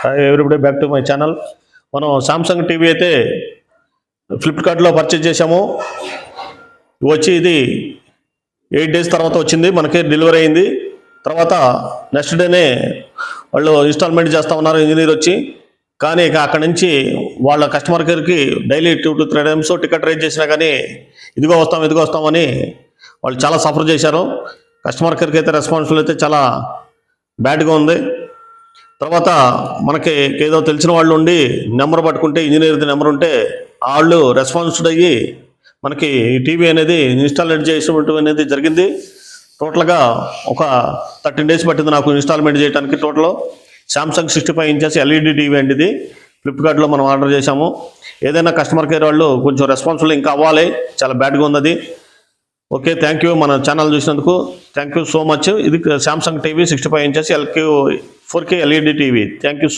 Hi everybody back to my channel మనం Samsung TV అయితే ఫ్లిప్కార్ట్లో పర్చేజ్ చేసాము వచ్చి ఇది ఎయిట్ డేస్ తర్వాత వచ్చింది మనకి డెలివరీ అయింది. తర్వాత నెక్స్ట్ డేనే వాళ్ళు ఇన్స్టాల్మెంట్ చేస్తా ఉన్నారు ఇంజనీర్ వచ్చి. కానీ ఇక అక్కడి నుంచి వాళ్ళ కస్టమర్ కేర్కి daily two to three times ticket raise చేసినా కానీ ఇదిగో వస్తాం ఇదిగో వస్తామని వాళ్ళు చాలా సఫర్ చేశారు. కస్టమర్ కేర్కి అయితే రెస్పాన్సిబుల్ అయితే చాలా బ్యాడ్గా ఉంది. తర్వాత మనకి ఏదో తెలిసిన వాళ్ళు ఉండి నెంబర్ పట్టుకుంటే ఇంజనీర్ది నెంబర్ ఉంటే వాళ్ళు రెస్పాన్స్డ్ అయ్యి మనకి టీవీ అనేది ఇన్స్టాల్మెంట్ చేసినట్టు అనేది జరిగింది. టోటల్గా ఒక థర్టీన్ డేస్ పట్టింది నాకు ఇన్స్టాల్మెంట్ చేయడానికి total. Samsung sixty five inches LED TV అండి ఇది. ఫ్లిప్కార్ట్లో మనం ఆర్డర్ చేశాము. ఏదైనా కస్టమర్ కేర్ వాళ్ళు కొంచెం రెస్పాన్సిబుల్ ఇంకా అవ్వాలి. చాలా బ్యాడ్గా ఉంది ఓకే థ్యాంక్ యూ మన ఛానల్ చూసినందుకు థ్యాంక్ యూ సో మచ్ ఇది Samsung TV sixty five inches Lq four K LED TV thank you